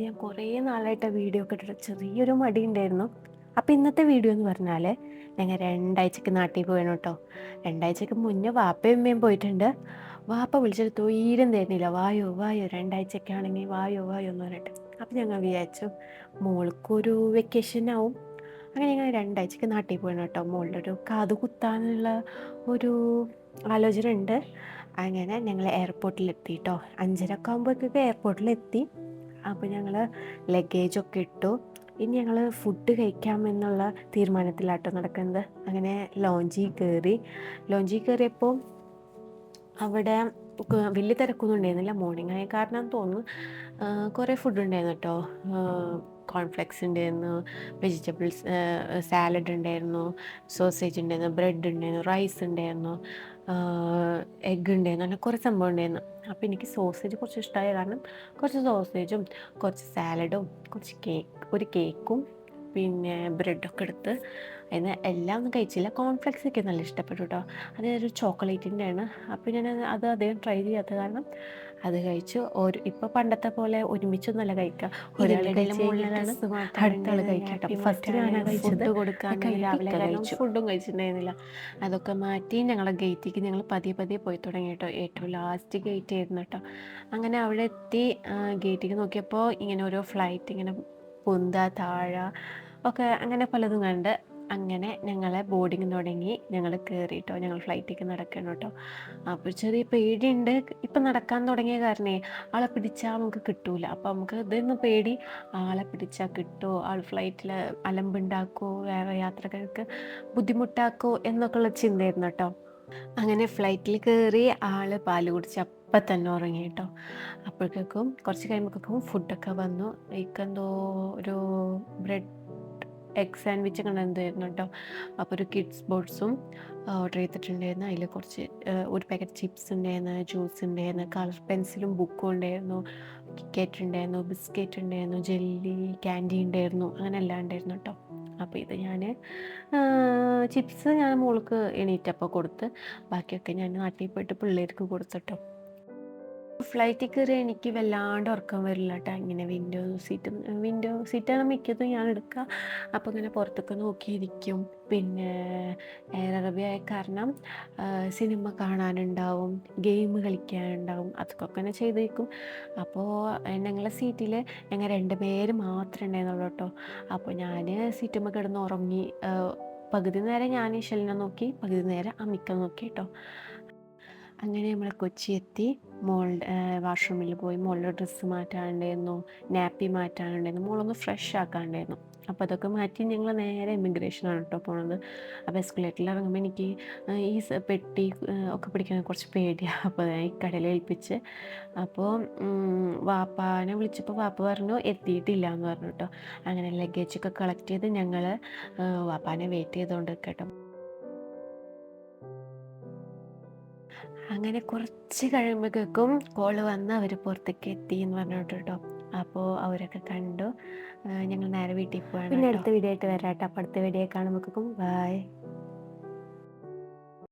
ഞാൻ കുറേ നാളായിട്ട് വീഡിയോ ഒക്കെ ഇട്ടിട്ട് ചെറിയൊരു മടി ഉണ്ടായിരുന്നു. അപ്പോൾ ഇന്നത്തെ വീഡിയോ എന്ന് പറഞ്ഞാൽ ഞങ്ങൾ രണ്ടാഴ്ചക്ക് നാട്ടിൽ പോയണം കേട്ടോ. രണ്ടാഴ്ചക്ക് മുന്നേ വാപ്പയും ഉമ്മയും പോയിട്ടുണ്ട്. വാപ്പ വിളിച്ചിട്ട് തീരം തരുന്നില്ല. വായോ വായോ രണ്ടാഴ്ചയൊക്കെ ആണെങ്കിൽ വായോ വായോ എന്ന് പറഞ്ഞിട്ട്. അപ്പോൾ ഞങ്ങൾ വിചാരിച്ചു മോൾക്കൊരു വെക്കേഷൻ ആവും. അങ്ങനെ ഞങ്ങൾ രണ്ടാഴ്ചക്ക് നാട്ടിൽ പോയണം കേട്ടോ. മോളുടെ ഒരു കാത് കുത്താനുള്ള ഒരു ആലോചന ഉണ്ട്. അങ്ങനെ ഞങ്ങൾ എയർപോർട്ടിലെത്തി കേട്ടോ. അഞ്ചരക്കാകുമ്പോഴേക്കൊക്കെ എയർപോർട്ടിലെത്തി അപ്പോൾ ഞങ്ങൾ ലഗേജൊക്കെ ഇട്ടു. ഇനി ഞങ്ങൾ ഫുഡ് കഴിക്കാമെന്നുള്ള തീരുമാനത്തിലാട്ടോ നടക്കുന്നത്. അങ്ങനെ ലോഞ്ചിൽ കയറി ലോഞ്ചിൽ കയറിയപ്പോൾ അവിടെ വലിയ തിരക്കൊന്നും ഉണ്ടായിരുന്നില്ല. മോർണിംഗ് ആയ കാരണം തോന്നുന്നു. കുറേ ഫുഡ് ഉണ്ടായിരുന്നു കേട്ടോ. കോൺഫ്ലെക്സ് ഉണ്ടായിരുന്നു വെജിറ്റബിൾസ് സാലഡ് ഉണ്ടായിരുന്നു സോസേജ് ഉണ്ടായിരുന്നു ബ്രെഡ് ഉണ്ടായിരുന്നു റൈസ് ഉണ്ടായിരുന്നു. എഗ്ഗ് ഉണ്ടായിരുന്നു അങ്ങനെ കുറേ സംഭവം ഉണ്ടായിരുന്നു അപ്പോൾ എനിക്ക് സോസേജ് കുറച്ച് ഇഷ്ടമായ കാരണം കുറച്ച് സോസേജും കുറച്ച് സാലഡും കുറച്ച് കേക്ക് ഒരു കേക്കും പിന്നെ ബ്രെഡൊക്കെ എടുത്ത് അതിന് എല്ലാം ഒന്നും കഴിച്ചില്ല. കോൺഫ്ലെക്സ് ഒക്കെ നല്ല ഇഷ്ടപ്പെട്ടു കേട്ടോ അത് ഒരു ചോക്ലേറ്റിന്റെ ആണ് അപ്പോൾ ഞാൻ അത് അധികം ട്രൈ ചെയ്യാത്ത കാരണം അത് കഴിച്ചു. ഒരു ഇപ്പോൾ പണ്ടത്തെ പോലെ ഒരുമിച്ചൊന്നുമല്ല കഴിക്കുക ഒരാൾ കഴിച്ച് കഴിഞ്ഞാലാണ് അടുത്ത ആൾ കഴിക്കട്ടെ. ഫസ്റ്റ് ഞാനാണ് കഴിച്ചത്. കൊടുക്കാൻ രാവിലെ കഴിച്ചു. ഫുഡും കഴിച്ചിട്ടുണ്ടായിരുന്നില്ല. അതൊക്കെ മാറ്റി ഞങ്ങളെ ഗേറ്റിക്ക് ഞങ്ങൾ പതിയെ പതിയെ പോയി തുടങ്ങി കേട്ടോ ഏറ്റവും ലാസ്റ്റ് ഗേറ്റ് ആയിരുന്നു കേട്ടോ അങ്ങനെ അവിടെ എത്തി ഗേറ്റിക്ക് നോക്കിയപ്പോൾ ഇങ്ങനെ ഓരോ ഫ്ലൈറ്റ് ഇങ്ങനെ പൊന്ത താഴ ഒക്കെ അങ്ങനെ പലതും കണ്ട് അങ്ങനെ ഞങ്ങളെ ബോർഡിങ് തുടങ്ങി. ഞങ്ങൾ കയറിയിട്ടോ ഞങ്ങൾ ഫ്ലൈറ്റിലേക്ക് നടക്കണം കേട്ടോ അപ്പോൾ ചെറിയ പേടിയുണ്ട്. ഇപ്പം നടക്കാൻ തുടങ്ങിയ കാരണേ ആളെ പിടിച്ചാൽ നമുക്ക് കിട്ടൂല. അപ്പോൾ നമുക്ക് ഇതൊന്ന് പേടി ആളെ പിടിച്ചാൽ കിട്ടുമോ ആൾ ഫ്ലൈറ്റിൽ അലമ്പുണ്ടാക്കുമോ വേറെ യാത്രക്കാർക്ക് ബുദ്ധിമുട്ടാക്കുമോ എന്നൊക്കെയുള്ള ചിന്തയായിരുന്നു കേട്ടോ അങ്ങനെ ഫ്ലൈറ്റിൽ കയറി ആൾ പാൽ കുടിച്ച് അപ്പം തന്നെ ഉറങ്ങി കേട്ടോ. അപ്പോഴേക്കും കുറച്ച് കഴിയുമ്പോഴേക്കും ഫുഡൊക്കെ വന്നു. എനിക്കെന്തോ ഒരു ബ്രെഡ് എഗ് സാൻഡ്വിച്ച് ഒക്കെ എന്തായിരുന്നു കേട്ടോ. അപ്പോൾ ഒരു കിഡ്സ് ബോട്ട്സും ഓർഡർ ചെയ്തിട്ടുണ്ടായിരുന്നു. അതിൽ കുറച്ച് ഒരു പാക്കറ്റ് ചിപ്സ് ഉണ്ടായിരുന്നു ജ്യൂസ് ഉണ്ടായിരുന്നു കളർ പെൻസിലും ബുക്കും ഉണ്ടായിരുന്നു കിക്കറ്റ് ഉണ്ടായിരുന്നു ബിസ്ക്കറ്റ് ഉണ്ടായിരുന്നു ജെല്ലി ക്യാൻഡി ഉണ്ടായിരുന്നു അങ്ങനെ എല്ലാം ഉണ്ടായിരുന്നു കേട്ടോ. അപ്പോൾ ഇത് ഞാൻ ചിപ്സ് ഞാൻ മോൾക്ക് എണീറ്റപ്പോൾ കൊടുത്ത് ബാക്കിയൊക്കെ ഞാൻ നാട്ടിൽ പോയിട്ട് പിള്ളേർക്ക് കൊടുത്തിട്ടോ. ഫ്ലൈറ്റിൽ കയറി എനിക്ക് വല്ലാണ്ട് ഉറക്കം വരില്ല കേട്ടോ ഇങ്ങനെ വിൻഡോ സീറ്റ് വിൻഡോ സീറ്റാണ് മിക്കതും ഞാൻ എടുക്കുക അപ്പോൾ ഇങ്ങനെ പുറത്തൊക്കെ നോക്കിയിരിക്കും. പിന്നെ എയർ അറബി ആയ കാരണം സിനിമ കാണാനുണ്ടാവും ഗെയിം കളിക്കാനുണ്ടാവും അതൊക്കെ തന്നെ ചെയ്തേക്കും. അപ്പോൾ ഞങ്ങളെ സീറ്റിൽ ഞങ്ങൾ രണ്ട് പേര് മാത്രമേ ഉണ്ടായിരുന്നുള്ളൂ കേട്ടോ അപ്പോൾ ഞാൻ സീറ്റുമ്പോൾ കിടന്ന് ഉറങ്ങി. പകുതി നേരം ഞാൻ ഇഷലിനെ നോക്കി പകുതി നേരം അമ്മിക്ക നോക്കി കേട്ടോ അങ്ങനെ നമ്മൾ കൊച്ചി എത്തി മോളുടെ വാഷ്റൂമിൽ പോയി മോളുടെ ഡ്രസ്സ് മാറ്റാനുണ്ടായിരുന്നു നാപ്പി മാറ്റാനുണ്ടായിരുന്നു മോളൊന്ന് ഫ്രഷ് ആക്കാനുണ്ടായിരുന്നു അപ്പോൾ അതൊക്കെ മാറ്റി ഞങ്ങൾ നേരെ ഇമിഗ്രേഷനാണ് കേട്ടോ പോണത്. അപ്പോൾ എസ്കുലേറ്ററിൽ ഇറങ്ങുമ്പോൾ എനിക്ക് ഈ പെട്ടി ഒക്കെ പിടിക്കാൻ കുറച്ച് പേടിയാണ് അപ്പോൾ ഞാൻ ഈ കടയിൽ ഏൽപ്പിച്ച് അപ്പോൾ വാപ്പാനെ വിളിച്ചപ്പോൾ വാപ്പ പറഞ്ഞു എത്തിയിട്ടില്ല എന്ന് പറഞ്ഞു കേട്ടോ അങ്ങനെ ലഗേജൊക്കെ കളക്ട് ചെയ്ത് ഞങ്ങൾ വാപ്പാനെ വെയിറ്റ് ചെയ്തുകൊണ്ട് കേട്ടോ അങ്ങനെ കുറച്ച് കഴിയുമ്പോഴേക്കും കോൾ വന്ന് അവർ പുറത്തേക്ക് എത്തി എന്ന് പറഞ്ഞിട്ട് കേട്ടോ. അപ്പോൾ അവരൊക്കെ കണ്ടു. ഞങ്ങൾ നേരെ വീട്ടിൽ പോവാണ് പിന്നെ അടുത്ത വീഡിയോ ആയിട്ട് വരാം കേട്ടോ. അപ്പോൾ അടുത്ത വീഡിയോ കാണുമ്പോഴേക്കും ബൈ